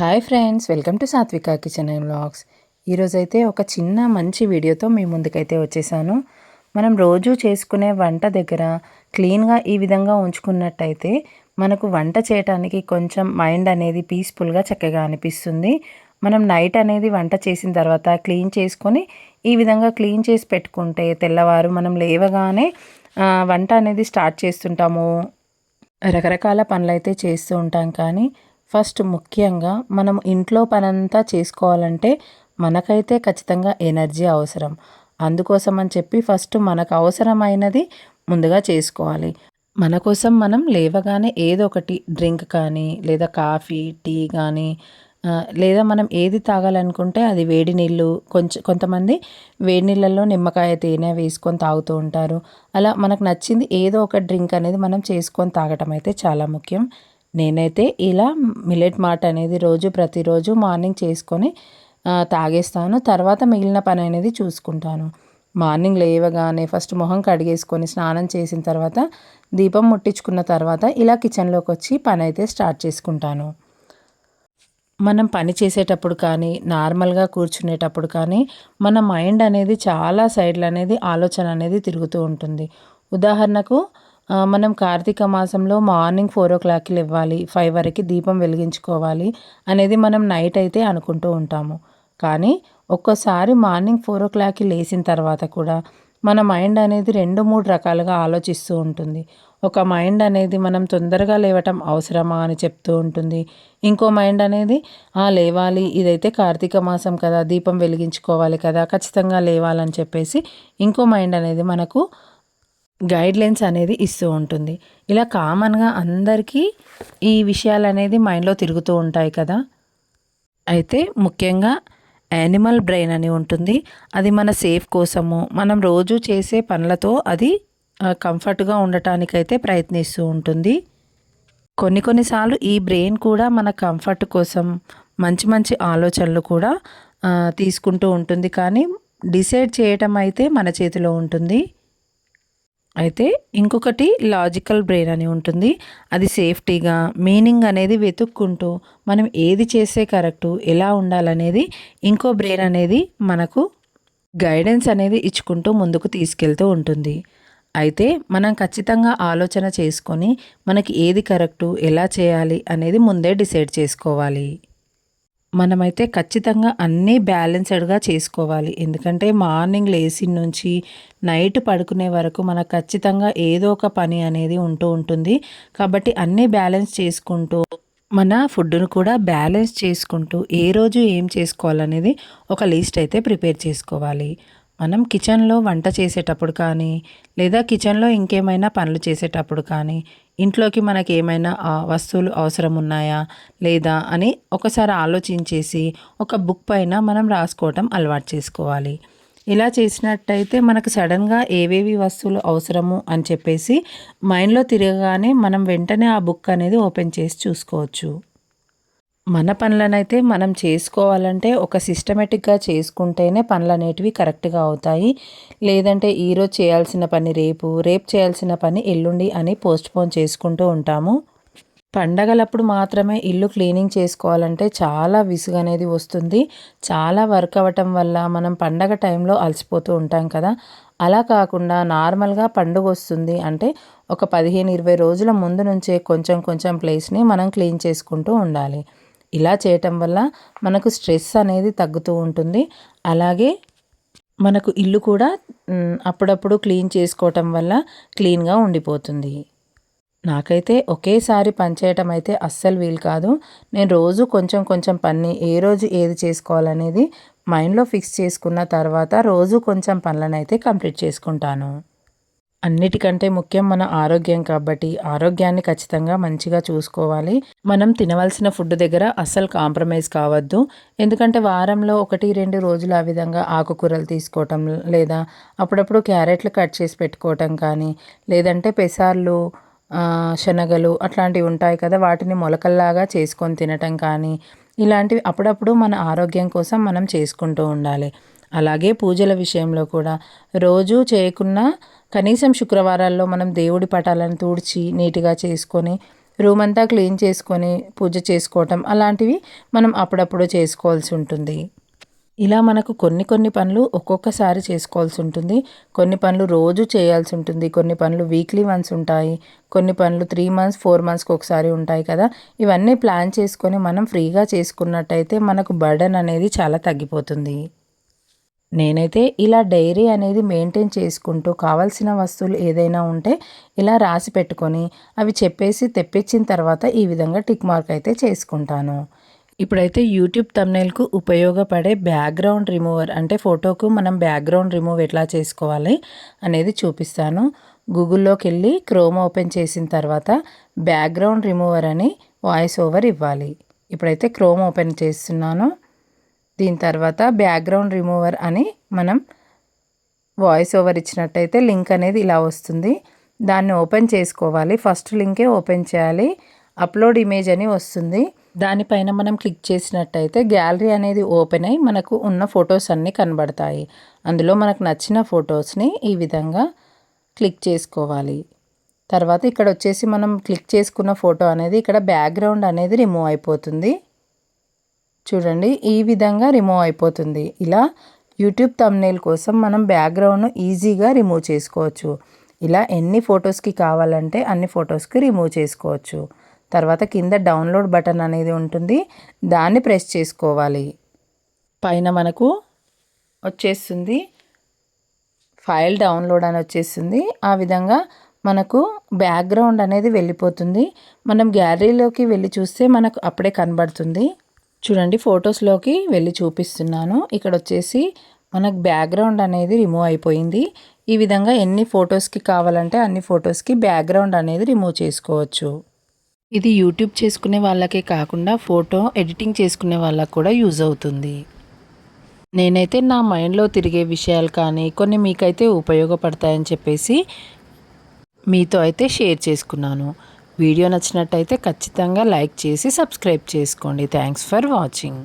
Hi friends welcome to Satvika kitchen and blogs ఈరోజైతే ఒక చిన్న మంచి వీడియోతో మీ ముందుకైతే వచ్చేసాను. మనం రోజు చేసుకునే వంట దగ్గర క్లీన్గా ఈ విధంగా ఉంచుకున్నట్టయితే మనకు వంట చేయటానికి కొంచెం మైండ్ అనేది పీస్ఫుల్గా చక్కగా అనిపిస్తుంది. మనం నైట్ అనేది వంట చేసిన తర్వాత క్లీన్ చేసుకొని ఈ విధంగా క్లీన్ చేసి పెట్టుకుంటే తెల్లవారు మనం లేవగానే వంట అనేది స్టార్ట్ చేస్తుంటాము. రకరకాల పనులు అయితే చేస్తూ ఉంటాం కానీ ఫస్ట్ ముఖ్యంగా మనం ఇంట్లో పనంతా చేసుకోవాలంటే మనకైతే ఖచ్చితంగా ఎనర్జీ అవసరం. అందుకోసం అని చెప్పి ఫస్ట్ మనకు అవసరమైనది ముందుగా చేసుకోవాలి. మన కోసం మనం లేవగానే ఏదో ఒకటి డ్రింక్ కానీ లేదా కాఫీ టీ కానీ లేదా మనం ఏది తాగాలనుకుంటే అది వేడి నీళ్ళు కొంచెం కొంతమంది వేడి నీళ్ళల్లో నిమ్మకాయ తేనె వేసుకొని తాగుతూ ఉంటారు. అలా మనకు నచ్చింది ఏదో ఒక డ్రింక్ అనేది మనం చేసుకొని తాగటం అయితే చాలా ముఖ్యం. నేనైతే ఇలా మిల్లెట్ మాట అనేది రోజు ప్రతిరోజు మార్నింగ్ చేసుకొని తాగేస్తాను. తర్వాత మిగిలిన పని అనేది చూసుకుంటాను. మార్నింగ్ లేవగానే ఫస్ట్ మొహం కడిగేసుకొని స్నానం చేసిన తర్వాత దీపం ముట్టించుకున్న తర్వాత ఇలా కిచెన్లోకి వచ్చి పని అయితే స్టార్ట్ చేసుకుంటాను. మనం పని చేసేటప్పుడు కానీ నార్మల్గా కూర్చునేటప్పుడు కానీ మన మైండ్ అనేది చాలా సైడ్లు అనేది ఆలోచన అనేది తిరుగుతూ ఉంటుంది. ఉదాహరణకు మనం కార్తీక మాసంలో మార్నింగ్ ఫోర్ ఓ క్లాక్కి ఇవ్వాలి ఫైవ్ వరకు దీపం వెలిగించుకోవాలి అనేది మనం నైట్ అయితే అనుకుంటూ ఉంటాము. కానీ ఒక్కోసారి మార్నింగ్ ఫోర్ ఓ క్లాక్కి లేచిన తర్వాత కూడా మన మైండ్ అనేది రెండు మూడు రకాలుగా ఆలోచిస్తూ ఉంటుంది. ఒక మైండ్ అనేది మనం తొందరగా లేవటం అవసరమా అని చెప్తూ ఉంటుంది. ఇంకో మైండ్ అనేది లేవాలి ఇదైతే కార్తీక మాసం కదా దీపం వెలిగించుకోవాలి కదా ఖచ్చితంగా లేవాలని చెప్పేసి ఇంకో మైండ్ అనేది మనకు గైడ్లైన్స్ అనేది ఇస్తూ ఉంటుంది. ఇలా కామన్గా అందరికీ ఈ విషయాలు అనేది మైండ్లో తిరుగుతూ ఉంటాయి కదా. అయితే ముఖ్యంగా యానిమల్ బ్రెయిన్ అని ఉంటుంది. అది మన సేఫ్ కోసము మనం రోజు చేసే పనులతో అది కంఫర్ట్గా ఉండటానికైతే ప్రయత్నిస్తూ ఉంటుంది. కొన్ని కొన్నిసార్లు ఈ బ్రెయిన్ కూడా మన కంఫర్ట్ కోసం మంచి మంచి ఆలోచనలు కూడా తీసుకుంటూ ఉంటుంది. కానీ డిసైడ్ చేయటం అయితే మన చేతిలో ఉంటుంది. అయితే ఇంకొకటి లాజికల్ బ్రెయిన్ అని ఉంటుంది. అది సేఫ్టీగా మీనింగ్ అనేది వెతుక్కుంటూ మనం ఏది చేసే కరెక్టు ఎలా ఉండాలనేది ఇంకో బ్రెయిన్ అనేది మనకు గైడెన్స్ అనేది ఇచ్చుకుంటూ ముందుకు తీసుకెళ్తూ ఉంటుంది. అయితే మనం ఖచ్చితంగా ఆలోచన చేసుకొని మనకి ఏది కరెక్టు ఎలా చేయాలి అనేది ముందే డిసైడ్ చేసుకోవాలి. మనమైతే ఖచ్చితంగా అన్నీ బ్యాలెన్స్డ్గా చేసుకోవాలి. ఎందుకంటే మార్నింగ్ లేచి నుంచి నైట్ పడుకునే వరకు మనకు ఖచ్చితంగా ఏదో ఒక పని అనేది ఉంటూ ఉంటుంది. కాబట్టి అన్నీ బ్యాలెన్స్ చేసుకుంటూ మన ఫుడ్ను కూడా బ్యాలెన్స్ చేసుకుంటూ ఏ రోజు ఏం చేసుకోవాలనేది ఒక లిస్ట్ అయితే ప్రిపేర్ చేసుకోవాలి. మనం కిచెన్లో వంట చేసేటప్పుడు కానీ లేదా కిచెన్లో ఇంకేమైనా పనులు చేసేటప్పుడు కానీ ఇంట్లోకి మనకి ఏమైనా వస్తువులు అవసరం ఉన్నాయా లేదా అని ఒకసారి ఆలోచించేసి ఒక బుక్ పైన మనం రాసుకోవటం అలవాటు చేసుకోవాలి. ఇలా చేసినట్టయితే మనకు సడన్గా ఏవేవి వస్తువులు అవసరము అని చెప్పేసి మైండ్లో తిరగగానే మనం వెంటనే ఆ బుక్ అనేది ఓపెన్ చేసి చూసుకోవచ్చు. మన పనులనైతే మనం చేసుకోవాలంటే ఒక సిస్టమేటిక్గా చేసుకుంటేనే పనులు అనేటివి కరెక్ట్గా అవుతాయి. లేదంటే ఈరోజు చేయాల్సిన పని రేపు రేపు చేయాల్సిన పని ఎల్లుండి అని పోస్ట్పోన్ చేసుకుంటూ ఉంటాము. పండగలప్పుడు మాత్రమే ఇల్లు క్లీనింగ్ చేసుకోవాలంటే చాలా విసుగు అనేది వస్తుంది. చాలా వర్క్ అవ్వటం వల్ల మనం పండగ టైంలో అలసిపోతూ ఉంటాం కదా. అలా కాకుండా నార్మల్గా పండుగ వస్తుంది అంటే ఒక పదిహేను ఇరవై రోజుల ముందు నుంచే కొంచెం కొంచెం ప్లేస్ని మనం క్లీన్ చేసుకుంటూ ఉండాలి. ఇలా చేయటం వల్ల మనకు స్ట్రెస్ అనేది తగ్గుతూ ఉంటుంది. అలాగే మనకు ఇల్లు కూడా అప్పుడప్పుడు క్లీన్ చేసుకోవటం వల్ల క్లీన్గా ఉండిపోతుంది. నాకైతే ఒకేసారి పనిచేయటం అయితే అస్సలు వీలు కాదు. నేను రోజు కొంచెం కొంచెం పని ఏ రోజు ఏది చేసుకోవాలనేది మైండ్లో ఫిక్స్ చేసుకున్న తర్వాత రోజు కొంచెం పనులను అయితే కంప్లీట్ చేసుకుంటాను. అన్నిటికంటే ముఖ్యం మన ఆరోగ్యం కాబట్టి ఆరోగ్యాన్ని ఖచ్చితంగా మంచిగా చూసుకోవాలి. మనం తినవలసిన ఫుడ్ దగ్గర అస్సలు కాంప్రమైజ్ కావద్దు. ఎందుకంటే వారంలో ఒకటి రెండు రోజులు ఆ విధంగా ఆకుకూరలు తీసుకోవటం లేదా అప్పుడప్పుడు క్యారెట్లు కట్ చేసి పెట్టుకోవటం కానీ లేదంటే పెసార్లు శనగలు అట్లాంటివి ఉంటాయి కదా వాటిని మొలకల్లాగా చేసుకొని తినటం కానీ ఇలాంటివి అప్పుడప్పుడు మన ఆరోగ్యం కోసం మనం చేసుకుంటూ ఉండాలి. అలాగే పూజల విషయంలో కూడా రోజు చేయకున్నా కనీసం శుక్రవారాల్లో మనం దేవుడి పటాలను తూడ్చి నీట్గా చేసుకొని రూమ్ అంతా క్లీన్ చేసుకొని పూజ చేసుకోవటం అలాంటివి మనం అప్పుడప్పుడు చేసుకోవాల్సి ఉంటుంది. ఇలా మనకు కొన్ని కొన్ని పనులు ఒక్కొక్కసారి చేసుకోవాల్సి ఉంటుంది. కొన్ని పనులు రోజు చేయాల్సి ఉంటుంది. కొన్ని పనులు వీక్లీ వన్స్ ఉంటాయి. కొన్ని పనులు త్రీ మంత్స్ ఫోర్ మంత్స్కి ఒకసారి ఉంటాయి కదా. ఇవన్నీ ప్లాన్ చేసుకొని మనం ఫ్రీగా చేసుకున్నట్టయితే మనకు బర్డన్ అనేది చాలా తగ్గిపోతుంది. నేనైతే ఇలా డైరీ అనేది మెయింటైన్ చేసుకుంటూ కావాల్సిన వస్తువులు ఏదైనా ఉంటే ఇలా రాసి పెట్టుకొని అవి చెప్పేసి తెప్పించిన తర్వాత ఈ విధంగా టిక్ మార్క్ అయితే చేసుకుంటాను. ఇప్పుడైతే యూట్యూబ్ తమ్నైల్కు ఉపయోగపడే బ్యాక్గ్రౌండ్ రిమూవర్ అంటే ఫోటోకు మనం బ్యాక్గ్రౌండ్ రిమూవ్ ఎట్లా చేసుకోవాలి అనేది చూపిస్తాను. గూగుల్లోకి వెళ్ళి క్రోమ్ ఓపెన్ చేసిన తర్వాత బ్యాక్గ్రౌండ్ రిమూవర్ అని వాయిస్ ఓవర్ ఇవ్వాలి. ఇప్పుడైతే క్రోమ్ ఓపెన్ చేస్తున్నాను. దీని తర్వాత బ్యాక్గ్రౌండ్ రిమూవర్ అని మనం వాయిస్ ఓవర్ ఇచ్చినట్టయితే లింక్ అనేది ఇలా వస్తుంది. దాన్ని ఓపెన్ చేసుకోవాలి. ఫస్ట్ లింకే ఓపెన్ చేయాలి. అప్లోడ్ ఇమేజ్ అని వస్తుంది. దానిపైన మనం క్లిక్ చేసినట్టయితే గ్యాలరీ అనేది ఓపెన్ అయ్యి మనకు ఉన్న ఫొటోస్ అన్నీ కనబడతాయి. అందులో మనకు నచ్చిన ఫొటోస్ని ఈ విధంగా క్లిక్ చేసుకోవాలి. తర్వాత ఇక్కడ వచ్చేసి మనం క్లిక్ చేసుకున్న ఫోటో అనేది ఇక్కడ బ్యాక్గ్రౌండ్ అనేది రిమూవ్ అయిపోతుంది. చూడండి ఈ విధంగా రిమూవ్ అయిపోతుంది. ఇలా యూట్యూబ్ తమ్నేల్ కోసం మనం బ్యాక్గ్రౌండ్ను ఈజీగా రిమూవ్ చేసుకోవచ్చు. ఇలా ఎన్ని ఫొటోస్కి కావాలంటే అన్ని ఫొటోస్కి రిమూవ్ చేసుకోవచ్చు. తర్వాత కింద డౌన్లోడ్ బటన్ అనేది ఉంటుంది. దాన్ని ప్రెస్ చేసుకోవాలి. పైన మనకు వచ్చేస్తుంది ఫైల్ డౌన్లోడ్ అని వచ్చేస్తుంది. ఆ విధంగా మనకు బ్యాక్గ్రౌండ్ అనేది వెళ్ళిపోతుంది. మనం గ్యాలరీలోకి వెళ్ళి చూస్తే మనకు అప్పుడే కనబడుతుంది. చూడండి ఫొటోస్లోకి వెళ్ళి చూపిస్తున్నాను. ఇక్కడ వచ్చేసి మనకు బ్యాక్గ్రౌండ్ అనేది రిమూవ్ అయిపోయింది. ఈ విధంగా ఎన్ని ఫొటోస్కి కావాలంటే అన్ని ఫొటోస్కి బ్యాక్గ్రౌండ్ అనేది రిమూవ్ చేసుకోవచ్చు. ఇది యూట్యూబ్ చేసుకునే వాళ్ళకే కాకుండా ఫోటో ఎడిటింగ్ చేసుకునే వాళ్ళకు కూడా యూజ్ అవుతుంది. నేనైతే నా మైండ్లో తిరిగే విషయాలు కానీ కొన్ని మీకైతే ఉపయోగపడతాయని చెప్పేసి మీతో అయితే షేర్ చేసుకున్నాను. వీడియో నచ్చినట్టయితే ఖచ్చితంగా లైక్ చేసి సబ్స్క్రైబ్ చేసుకోండి. Thanks for watching